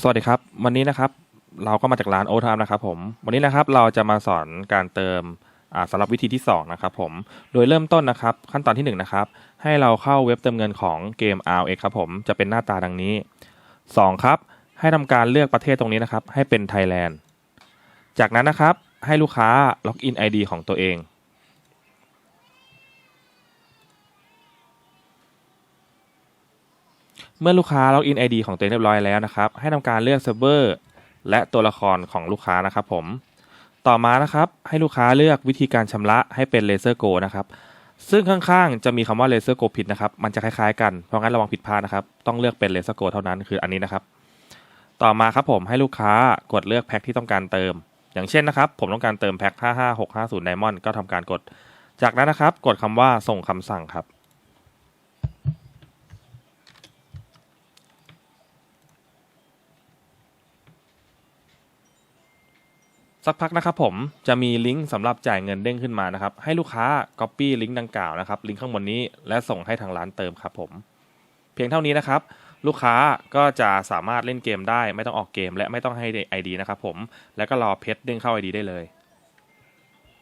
สวัสดีครับ วันนี้นะครับเราก็มาจากร้านโอทามนะครับผม วันนี้นะครับเราจะมาสอนการเติมอ่าสำหรับวิธีที่สองนะครับผม โดยเริ่มต้นนะครับ ขั้นตอนที่หนึ่งนะครับ ให้เราเข้าเว็บเติมเงินของเกม RX ครับผมจะเป็นหน้าตาดังนี้สองครับ ให้ทำการเลือกประเทศตรงนี้นะครับ ให้เป็นไทยแลนด์จากนั้นนะครับให้ลูกค้าล็อกอิน ID ของตัวเอง เมื่อลูกค้าล็อกอิน ID ของตัวเองเรียบร้อยแล้วนะครับ ให้ทำการเลือกเซิร์ฟเวอร์และตัวละครของลูกค้านะครับผม ต่อมานะครับให้ลูกค้าเลือกวิธีการชำระให้เป็น Laser Go นะครับ ซึ่งข้างๆ จะมีคำว่า Laser Go ผิดนะครับ มันจะคล้ายๆกัน เพราะงั้นระวังผิดพลาดนะครับ ต้องเลือกเป็น Laser Go เท่านั้นคืออันนี้นะครับ ต่อมาครับผมให้ลูกค้ากดเลือกแพ็คที่ต้องการเติม อย่างเช่นนะครับ ผมต้องการเติมแพ็ค55650 Diamond ก็ทำการกด จากนั้นนะครับ กดคำว่าส่งคำสั่งครับ สักพักนะครับผมจะมีลิงก์สำหรับจ่ายเงินเด้งขึ้นมานะครับ ให้ลูกค้า Copy ลิงก์ดังกล่าวนะครับลิงก์ข้างบนนี้และส่งให้ทางร้านเติมครับผม เพียงเท่านี้นะครับ ลูกค้าก็จะสามารถเล่นเกมได้ ไม่ต้องออกเกม และไม่ต้องให้ ID นะครับผม แล้วก็รอเพชรเด้งเข้า ID ได้เลย